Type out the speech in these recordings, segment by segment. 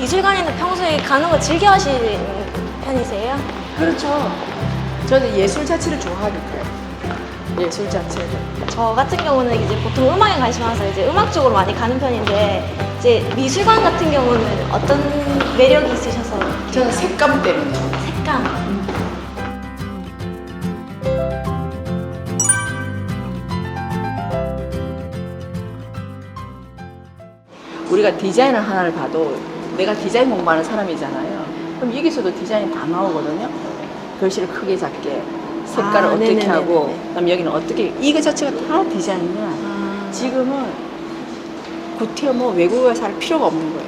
미술관에는 평소에 가는 거 즐겨 하시는 편이세요? 그렇죠. 저는 예술 자체를 좋아하니까요. 예술 자체를. 저 같은 경우는 이제 보통 음악에 관심 많아서 이제 음악 쪽으로 많이 가는 편인데 이제 미술관 같은 경우는 어떤 매력이 있으셔서 저는 색감 때문에. 색감 우리가 디자인을 하나를 봐도 내가 디자인 공부하는 사람이잖아요. 그럼 여기서도 디자인이 다 나오거든요. 글씨를 크게 작게, 색깔을 아, 어떻게 네네네네. 하고, 그다음 여기는 어떻게 이거 자체가 다 디자인이야. 아, 지금은 구태여 뭐 외국에 살 필요가 없는 거예요.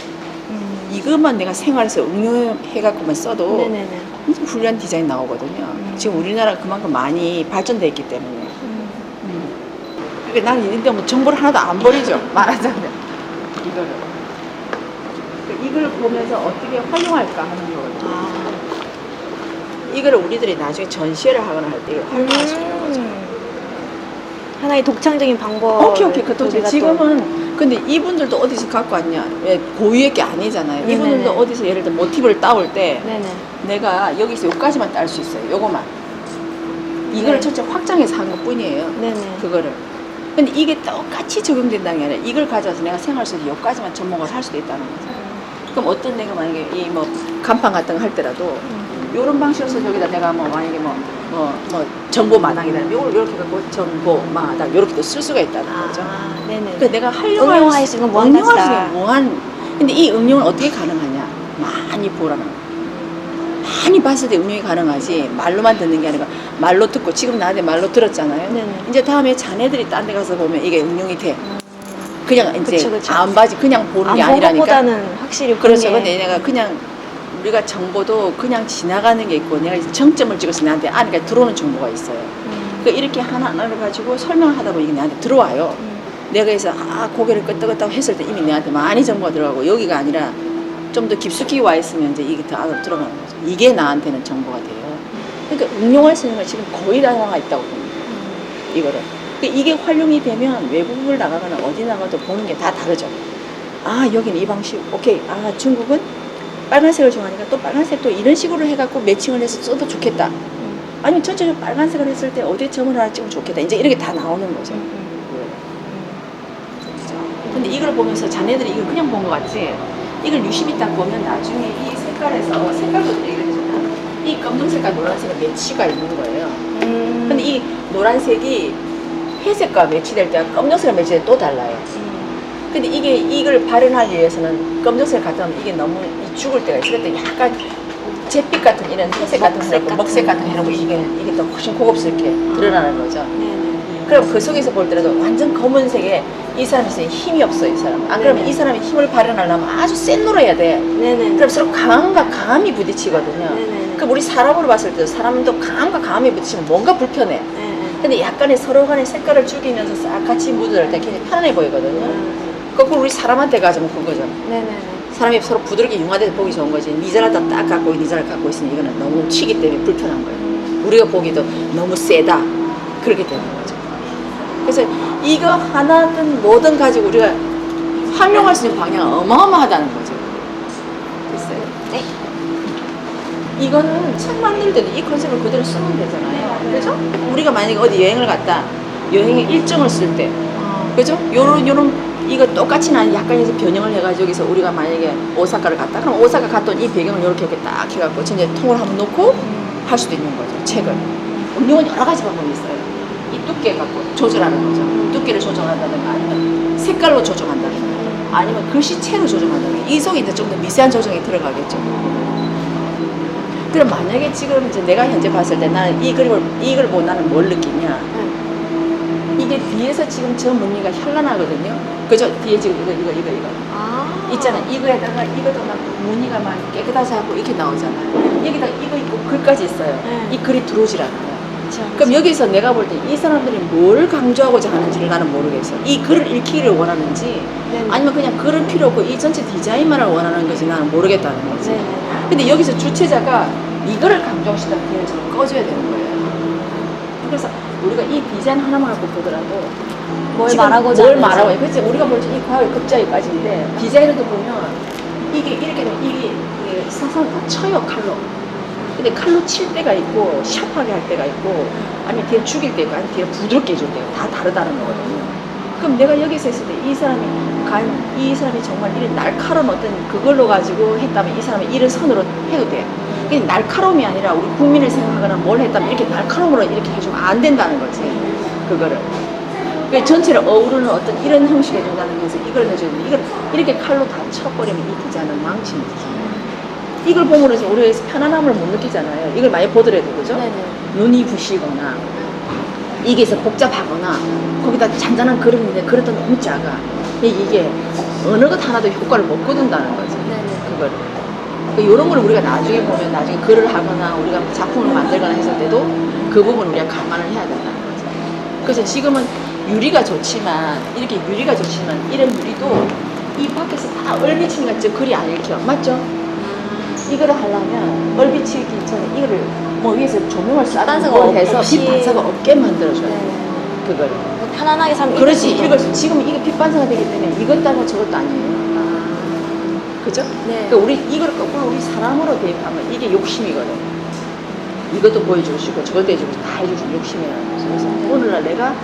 음. 이것만 내가 생활에서 응용해갖고만 써도 네네네 엄청 훌륭한 디자인 나오거든요. 지금 우리나라가 그만큼 많이 발전돼 있기 때문에. 음. 그러니까 나는 이런데 뭐 정보를 하나도 안 버리죠. 말하자면. 이거를. 이걸 보면서 어떻게 활용할까 하는 거거든요. 아. 이거를 우리들이 나중에 전시회를 하거나 할때 이걸 활용할 수 있는 거죠. 음. 하나의 독창적인 방법 오케이, 오케이. 그것도 지금은, 근데 이분들도 어디서 갖고 왔냐. 왜 고유의 게 아니잖아요. 네네네. 이분들도 어디서 예를 들어 모티브를 따올 때 네네 내가 여기서 여기까지만 딸 수 있어요. 요거만. 이거를 네. 전체 확장해서 한 것 뿐이에요. 네네 그거를. 근데 이게 똑같이 적용된다는 게 아니라 이걸 가져와서 내가 생활 속에서 여기까지만 접목을 할 수도 있다는 거죠. 그럼 어떤 내가 만약에 이 뭐 간판 같은 거 할 때라도 이런 방식으로 여기다 내가 뭐 만약에 뭐, 뭐, 뭐 정보 마당이다. 이걸 이렇게 갖고 정보 마당 이렇게 또 쓸 수가 있다는 거죠. 아 네네 그러니까 내가 활용할 응용할 수 있는 무한 응용할 수. 있는 무한. 근데 이 응용은 어떻게 가능하냐? 많이 보라는 거예요. 많이 봤을 때 응용이 가능하지 말로만 듣는 게 아니라 말로 듣고 지금 나한테 말로 들었잖아요. 네네. 이제 다음에 자네들이 딴 데 가서 보면 이게 응용이 돼. 그냥 이제 그쵸, 그쵸. 안 봐지 그냥 보는 안게본 아니라니까. 것보다는 확실히 그렇죠. 게- 근데 내가 그냥 우리가 정보도 그냥 지나가는 게 있고 내가 정점을 찍어서 나한테 안에 들어오는 정보가 있어요. 음. 그러니까 이렇게 하나하나를 가지고 설명을 하다 보면 이게 나한테 들어와요. 음. 내가 그래서 아 고개를 끄덕끄덕 했을 때 이미 내한테 많이 정보가 들어가고 여기가 아니라 좀 더 깊숙이 와 있으면 이제 이게 더 안으로 들어가는 거죠. 이게 나한테는 정보가 돼요. 그러니까 응용할 수 있는 건 지금 거의 다 나와 있다고 봅니다. 이거를. 그러니까 이게 활용이 되면 외국을 나가거나 어디 나가도 보는 게 다 다르죠. 아 여기는 이 방식 오케이. 아 중국은 빨간색을 좋아하니까 또 빨간색도 이런 식으로 해갖고 매칭을 해서 써도 좋겠다. 음. 아니면 전체적으로 빨간색을 했을 때 어디에 점을 하나 찍으면 좋겠다. 이제 이렇게 다 나오는 거죠. 음. 근데 이걸 보면서 자네들이 이걸 그냥 본 것 같지? 이걸 유심히 딱 보면 나중에 이 색깔에서 색깔도 얘기를. 이 검정색과 노란색은 매치가 있는 거예요. 음. 근데 이 노란색이 회색과 매치될 때와 검정색과 매치될 때 또 달라요. 음. 근데 이게 이걸 발현하기 위해서는 검정색 같으면 이게 너무 이 죽을 때가 있을 때 약간 잿빛 같은 이런 회색 같은 거 먹색 같은 먹색 같은 거 이런 거 이게 이게 더 훨씬 고급스럽게 드러나는 거죠. 네네. 그럼 그 속에서 볼 때라도 완전 검은색에 이 사람이. 힘이 없어 이 사람. 안 그러면 네네. 이 사람이 힘을 발현하려면 아주 센 노래야 돼. 네네. 그럼 서로 강함과 강함이 부딪히거든요. 네네. 그럼 우리 사람으로 봤을 때도 사람도 강함과 강함이 부딪히면 뭔가 불편해. 네네. 근데 약간의 서로 간의 색깔을 죽이면서 싹 같이 묻어들 때 굉장히 편안해 보이거든요. 음. 거꾸로 우리 사람한테 가자면 그거죠. 네네네. 사람이 서로 부드럽게 융화돼서 보기 좋은 거지. 니 잘하다 딱 갖고 니잘 갖고 있으면 이거는 너무 치기 때문에 불편한 거예요. 우리가 보기도 너무 세다. 그렇게 되는 거죠. 그래서 이거 하나든 뭐든 가지고 우리가 활용할 수 있는 방향은 어마어마하다는 거죠. 됐어요? 네. 이거는 책 만들 때도 이 컨셉을 그대로 쓰면 되잖아요. 그죠? 우리가 만약에 어디 여행을 갔다 여행의 일정을 쓸 때, 어. 그죠? 요런, 요런, 이거 똑같이는 아니 약간 해서 변형을 해가지고 여기서 우리가 만약에 오사카를 갔다 그럼 오사카 갔더니 이 배경을 이렇게 이렇게 딱 해갖고 전체 통을 한번 놓고 할 수도 있는 거죠. 책을. 응용은 여러 가지 방법이 있어요. 이 두께 갖고 조절하는 거죠. 두께를 조정한다든가 아니면 색깔로 조정한다든가 아니면 글씨체로 조정한다든가 이 속에 이제 좀 더 미세한 조정이 들어가겠죠. 그럼 만약에 지금 이제 내가 현재 봤을 때 나는 이 그림을 이걸 보고 나는 뭘 느끼냐? 이게 뒤에서 지금 저 무늬가 현란하거든요. 그죠? 뒤에 지금 이거 이거 이거 이거 아. 있잖아. 이거에다가 이것도 막 무늬가 막 깨끗하지 않고 이렇게 나오잖아요. 여기다 이거 있고 글까지 있어요. 네. 이 글이 들어오질 않아요. 그쵸, 그럼 그쵸. 여기서 내가 볼 때 이 사람들이 뭘 강조하고자 하는지를 나는 모르겠어. 이 글을 읽기를 원하는지 네네. 아니면 그냥 글을 필요 없고 이 전체 디자인만을 원하는 건지 나는 모르겠다는 거지. 네네. 근데 여기서 주체자가 이거를 강조하시다면 그냥 저는 꺼줘야 되는 거예요. 그래서 우리가 이 디자인 하나만 갖고 보더라도 뭘 말하고자 뭘. 말하고 그치 우리가 볼때 이 과학의 극자의 까지인데 디자인에도 보면 이 이게 이렇게 되면 이게 이게 사선 다 쳐요 칼로. 근데 칼로 칠 때가 있고 샤프하게 할 때가 있고 아니면 뒤에 죽일 때 있고 아니면 뒤에 부드럽게 해줄 때가 다 다르다는 거거든요. 그럼 내가 여기서 했을 때 이 사람이 과연 이 사람이 정말 이런 날카로운 어떤 그걸로 가지고 했다면 이 사람이 이런 선으로 해도 돼. 그게 날카로움이 아니라 우리 국민을 생각하거나 뭘 했다면 이렇게 날카로움으로 이렇게 해주면 안 된다는 거지. 그거를. 그 전체를 어우르는 어떤 이런 형식이 해준다는 것은 이걸 해주는데 이걸 이렇게 칼로 다 쳐버리면 이 디자인은 망치는 디자인. 이걸 보면서 우리가 편안함을 못 느끼잖아요. 이걸 많이 보더라도 그죠? 네네. 눈이 부시거나 이게 서 복잡하거나 거기다 잔잔한 그릇인데 그릇도 너무 작아. 이- 이게 어느 것 하나도 효과를 못 거둔다는 거지. 네네. 그걸. 그 이런 걸 우리가 나중에 보면 나중에 글을 하거나 우리가 작품을 만들거나 했을 때도 그 부분 우리가 감안을 해야 된다는 거죠. 그래서 지금은 유리가 좋지만 이렇게 유리가 좋지만 이런 유리도 이 밖에서 다 얼비치니까 저 글이 안 읽혀. 맞죠? 이거를 하려면 얼비치기 전에 이거를 뭐 위에서 조명을 반사가 쏴서 해서 없이. 빛 반사가 없게 만들어줘야 돼. 네네. 그걸. 편안하게 살면 그렇지. 수 지금 이게 빛 반사가 되기 때문에 이것 따고 저것도 아니에요. 그죠? 네. 그러니까 우리 이걸 거꾸로 우리 사람으로 대입하면 이게 욕심이거든. 이것도 보여주고 싶고 저것도 해주고 다 해주고 욕심이라는 거죠. 그래서 네. 오늘날 내가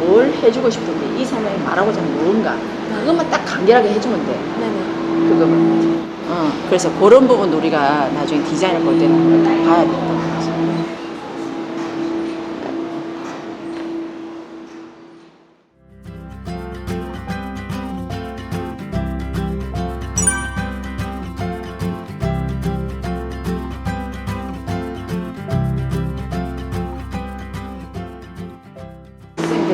뭘 해주고 싶은데 이 사람이 말하고자 하는 뭔가 그것만 딱 간결하게 해주면 돼. 네네. 그거만. 어, 그래서 그런 부분도 우리가 나중에 디자인을 볼 때는 다 봐야 된다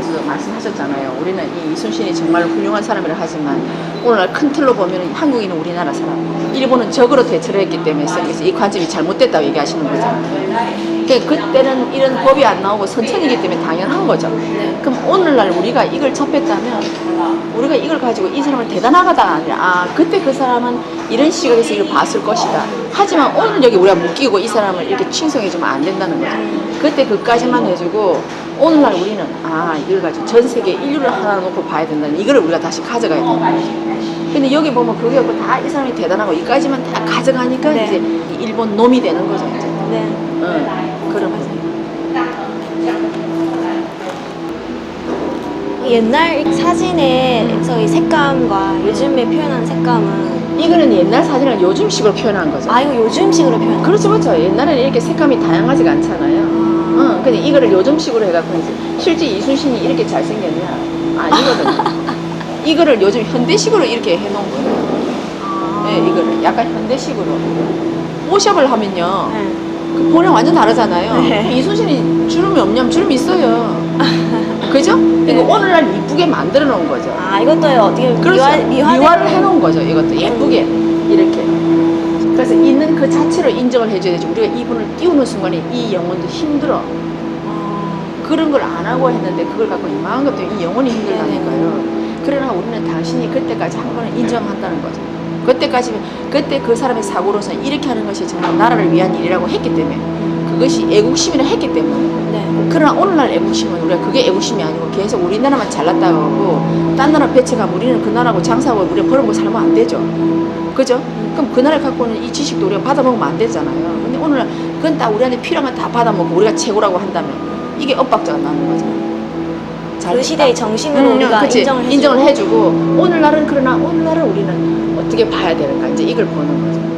는 거죠. 선생님께서도 말씀하셨잖아요. 우리는 이 이순신이 정말 훌륭한 사람이라 하지만 오늘날 큰 틀로 보면 한국인은 우리나라 사람, 일본은 적으로 대처를 했기 때문에 선생님께서 이 관점이 잘못됐다고 얘기하시는 거잖아요. 그러니까 그때는 이런 법이 안 나오고 선천이기 때문에 당연한 거죠. 그럼 오늘날 우리가 이걸 접했다면 우리가 이걸 가지고 이 사람을 대단하다가 아니라 아 그때 그 사람은 이런 시각에서 이걸 봤을 것이다. 하지만 오늘 여기 우리가 묶이고 이 사람을 이렇게 칭송해주면 안 된다는 거죠. 그때 그까지만 해주고 오늘날 우리는 아 이걸 가지고 전 세계 인류를 하나 놓고 봐야 된다는 이거를 우리가 다시 가져가야 거죠. 근데 여기 보면 그게 없고 다 이 사람이 대단하고 이까지만 다 가져가니까 네. 이제 이 일본 놈이 되는 거죠. 이제. 네. 응. 그런 거죠. 옛날 사진에서의 색감과 요즘에 표현한 색감은 이거는 옛날 사진을 요즘식으로 표현한 거죠. 아 이거 요즘식으로 표현. 그렇죠, 그렇죠. 옛날에는 이렇게 색감이 다양하지가 않잖아요. 아. 응, 근데 이거를 요즘식으로 해갖고 이제 실제 이순신이 이렇게 잘생겼냐? 아니거든요. 이거를 요즘 현대식으로 이렇게 해놓은 거예요. 아. 네, 이거를 약간 현대식으로. 오샵을 하면요. 네. 그 보랑 완전 다르잖아요. 네. 이순신이 주름이 없냐면 주름이 있어요. 그죠? 네. 이거 오늘날 이쁘게 만들어 놓은 거죠. 아 이것도 어떻게 그렇죠. 미화 미화 미화를 해놓은 거죠. 이것도 예쁘게 이렇게. 그래서 있는 그 자체로 인정을 해줘야 되지. 우리가 이분을 띄우는 순간에 이 영혼도 힘들어. 그런 걸 안 하고 했는데 그걸 갖고 이만한 것 때문에 이 영혼이 힘들다니까요. 그러나 우리는 당신이 그때까지 한 거는 인정한다는 거죠. 그때까지 그때 그 사람의 사고로서 이렇게 하는 것이 정말 나라를 위한 일이라고 했기 때문에 그것이 애국심이라 했기 때문에 네. 그러나 오늘날 애국심은 우리가 그게 애국심이 아니고 계속 우리나라만 잘났다고 하고 딴 나라 배척하면 우리는 그 나라하고 장사하고 우리가 벌어먹고 살면 안 되죠. 그죠? 그럼 그 나라 갖고 있는 이 지식도 우리가 받아먹으면 안 되잖아요. 근데 오늘날 그건 다 우리한테 필요한 건 다 받아먹고 우리가 최고라고 한다면 이게 엇박자가 나는 거죠. 그 시대의 정신으로 우리가 음, 그치. 인정을 해주고 인정을 해주고 오늘날은 그러나 오늘날은 우리는 어떻게 봐야 되는가 이제 이걸 보는 거죠.